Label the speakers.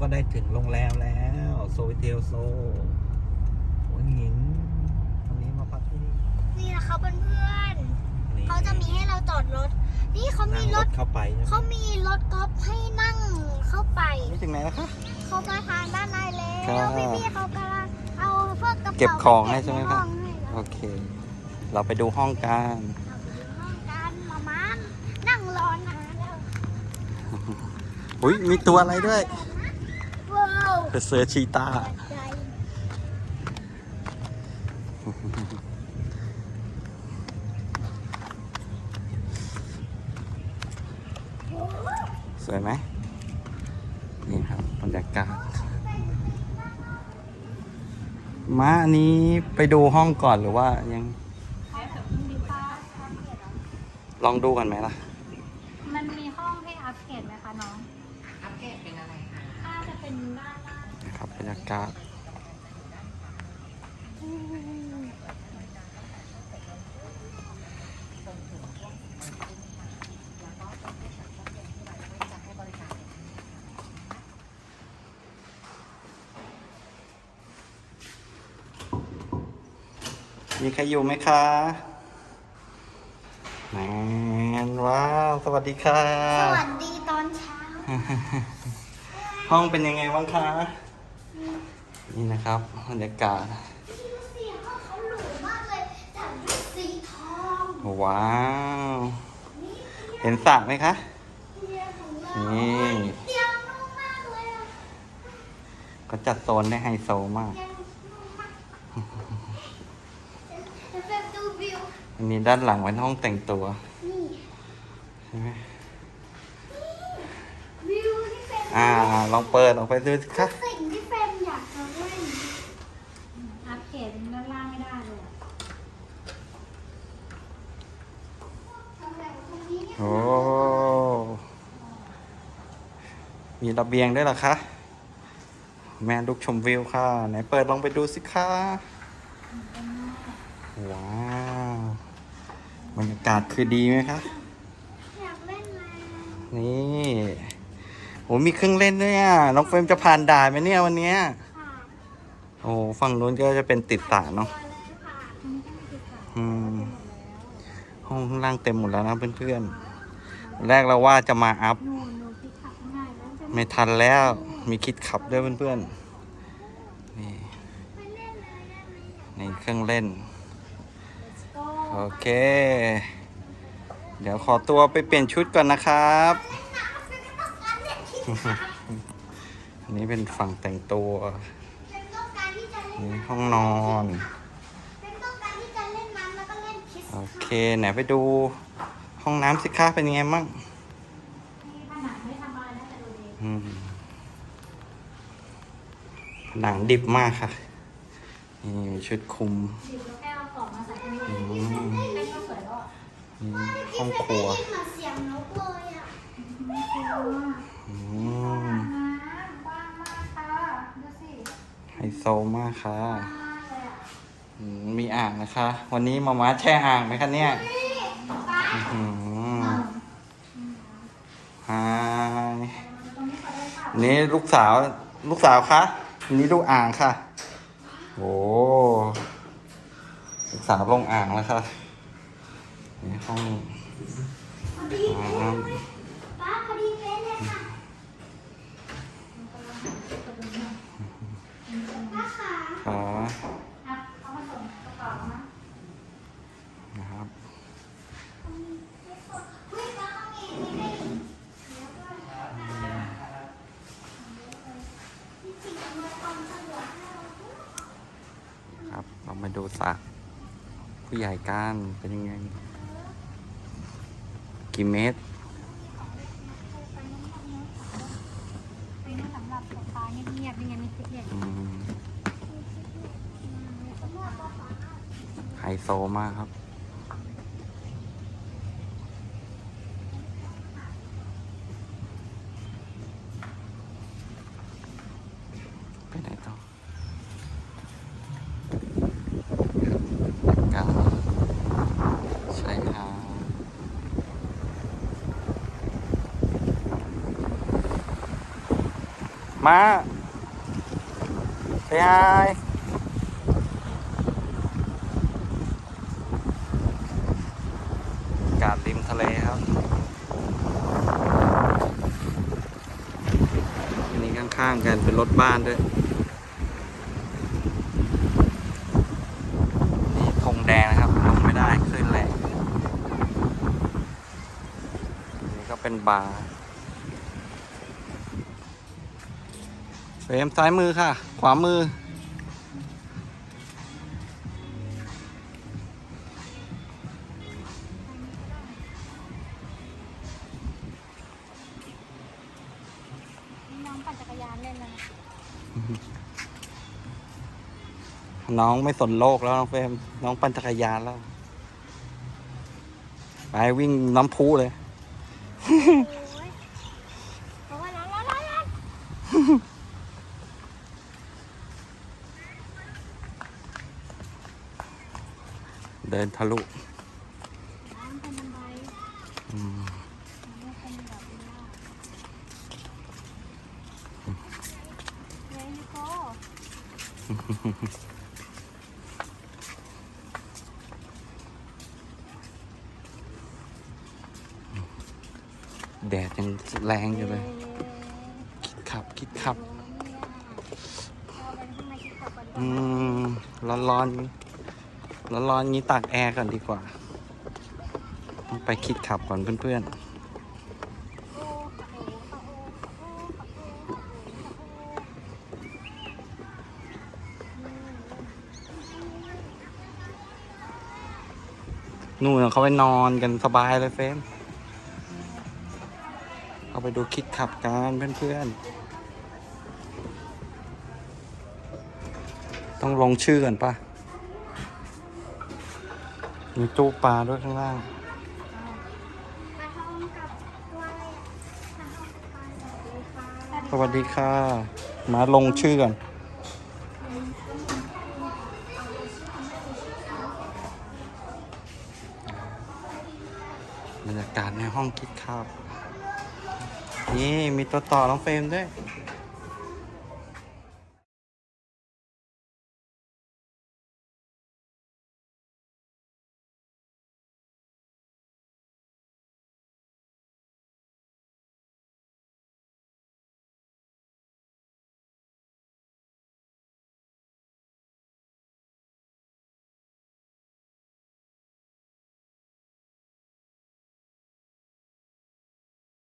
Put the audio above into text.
Speaker 1: ก็ได้ถึงโรงแรมแล้ว โซวิเทลโซหัวหินวันนี้มาพักที่นี่
Speaker 2: นี่นะคะเพื่อน
Speaker 1: นี่
Speaker 2: ๆเขาจะมีให้เราจอดรถ นี่เขา
Speaker 1: นั่
Speaker 2: มี
Speaker 1: ง
Speaker 2: ร
Speaker 1: ร
Speaker 2: ถ
Speaker 1: ถเข้าไปใช่ไหม
Speaker 2: เขามีรถกอล์ฟให้นั่งเข้าไป
Speaker 1: นี่ถึงไหนแล้วคะ
Speaker 2: เขามาทางด้านในแล้
Speaker 1: ครั
Speaker 2: ว
Speaker 1: บ
Speaker 2: พี่ๆเขากำลังเอาพวกกระเป๋า
Speaker 1: เก็บของให้ใช่ไหม
Speaker 2: ป
Speaker 1: ครับ
Speaker 2: เก็บในห้องให้แล้ว
Speaker 1: โอเค เราไปดูห้องกัน
Speaker 2: เราไปดูห้องกันมามานั่งรอนานแล้ว
Speaker 1: อุ้ยมีตัวอะไรด้วย
Speaker 2: ว้าว
Speaker 1: เป็นเสือชีตา
Speaker 2: ใจ
Speaker 1: สวยไหมนี่ครับบรรยากาศมาอันนี้ไปดูห้องก่อนหรือว่ายัง ลองดูกันไหมล่ะ
Speaker 2: มันมีห้องให้อัปเกรดไหมคะน้อง
Speaker 3: อัปเกรดเป็นอะไรคะ
Speaker 2: ถ้าจะเป็นด้านล่าง
Speaker 1: นะ ครับบรรยากาศ
Speaker 2: อืม
Speaker 3: จะให้บริการ
Speaker 1: มีใครอยู่ไหมคะแมนว้าว สวัสดีค่ะ
Speaker 2: สวัสดีตอนเช้า
Speaker 1: ห้องเป็นยังไงบ้างคะ นี่นะครับบรรยากาศ
Speaker 2: ดูสิห้องเขาหรูมากเลยจากยุคสีทอง
Speaker 1: ว้าว เห็นสระไหมคะ
Speaker 2: เตียงของเรา
Speaker 1: นี่
Speaker 2: เตียงนุ่มมากเลยอะ
Speaker 1: ก็จัดโซนได้ไฮโซมาก
Speaker 2: เตียงนุ่มมากเดี๋ยวแบบดูวิว
Speaker 1: อันนี้ด้านหลังเป็นห้องแต่งตัว
Speaker 2: นี่
Speaker 1: ใช่ไหม
Speaker 2: วิวที่เป็น
Speaker 1: อ่า ลองเปิดออกไปดูสิคะ
Speaker 2: สิ่งที่เป็นอยากจะเล่น
Speaker 4: อัปเกรดด้านล่างไม่ได้เลยอะ
Speaker 2: ทำแบบตรงนี้เนี่ย
Speaker 1: โอ้ มี ระเบียงด้วยหรอคะ แม่ลูกชมวิวค่ะ ไหนเปิดลองไปดูสิคะว้าวบรรยากาศคือดีไหมคะ
Speaker 2: อยากเล่น
Speaker 1: นี่โอ้มีเครื่องเล่นด้วยอะน้องเฟรมจะผ่านด่านไหมเนี่ยวันเนี้ยโอ้ฝั่งนู้นก็จะเป็นติดสระเนาะ
Speaker 2: ตัวเลยค่ะ
Speaker 1: อืมห้องข้างล่างเต็มหมดแล้วนะเพื่อนๆแรกเราว่าจะมาอัพ ไม่ทันแล้วมีคิดขับด้วยเพื่อนๆ นี่
Speaker 2: ไปเล่นเลยได้ไหม
Speaker 1: นี่เครื่องเล่น
Speaker 4: ก็
Speaker 1: โอเค เดี๋ยวขอตัวไปเปลี่ยนชุดก่อนนะครับ อันนี้เป็นฝั่งแต่งตัว
Speaker 2: เป็นต้องการที่จะเล่น
Speaker 1: นี่ห้องนอน
Speaker 2: เป็นต้องการที่จะเล่นน้ำแล้วก็เล่นคิส
Speaker 1: โอเค ไหนไปดูห้องน้ำสิคะเป็นยังไงมั่ง
Speaker 4: ที่ผนังไม่ทำอะไรนะแต่ดูดี
Speaker 1: อืม หนังดิบมากค่ะ นี่มีชุดคุม
Speaker 4: ดิบแล้วแก้วของมาใส่ตรงนี้
Speaker 1: อืม
Speaker 4: เป็นก็สวยแล้วอะ
Speaker 1: นี่ห้องครัว
Speaker 2: ได้ยินเหมือนเสียงนกเลยอะ
Speaker 1: อืม
Speaker 4: น้ำกว้างมากค่ะดูสิ
Speaker 1: ไฮโซมากค่ะ
Speaker 4: กว้างมากเลยอะ
Speaker 1: อืมมีอ่างนะคะ วันนี้มาม่าแช่อ่างไหมคะเนี่ยอื้อหือฮาย
Speaker 4: นี้ก็ได้ค่ะ
Speaker 1: อันนี้ลูกสาวลูกสาวคะอันนี้ลูกอ่างค่ะโอ้ลูกสาวลงอ่างแล้วค่ะนี่ห้อง
Speaker 2: พอดี
Speaker 1: อ่
Speaker 2: เป๊ะา
Speaker 1: ง
Speaker 4: มา
Speaker 2: ดูสระ
Speaker 1: ผู้ใหญ่กันเป็นยังไง กี่เมตร
Speaker 4: เป็นสำหรับตกปลาเงียบๆนี่ไงมีคลิปเด็ด
Speaker 1: อืมไฮโซมากครับ ไปไหนต่อครับใช่ครับ มมาไปไฮกาดริมทะเลครับอันนี้ข้างๆกันเป็นรถบ้านด้วยนี่ธงแดงนะครับลงไม่ได้ขึ้นแรงนี่ก็เป็นบาร์ เฟรมซ้ายมือค่ะ ขวามือ
Speaker 4: น้องปั่นจักรยานเล่นแล้วนะ
Speaker 1: น้องไม่สนโลกแล้วน้องเฟรมน้องปั่นจักรยานแล้ว ไปวิ่งน้ำพุเลย
Speaker 4: โอ้ยเพราะว่าร้อนร้อนร้อนร้อน
Speaker 1: ดินทะลุ
Speaker 4: แด
Speaker 1: ดยังแรงอยู่เลย คิดขับ คิดขับ
Speaker 4: อืม
Speaker 1: ร้อนร้อนๆ ร้อนร้อนๆงี้ตากแอร์ก่อนดีกว่า ต้องไปคิดขับก่อนเพื่อนๆนู่นเขาไปนอนกันสบายเลยเฟมเอาไปดูคิดขับกันเพื่อนๆ ต้องลงชื่อก่อนปะ มีตู้ปลาด้วยข้างล่าง
Speaker 2: มาห้องกับตัวอะไรอะมาห้องกับปลาสวัสดีค่ะ
Speaker 1: สวัสดีค่ะ มาลงชื่อก่อน บรรยากาศในห้องคิดข้าวนี่มีตัวต่อน้องเฟรมด้วย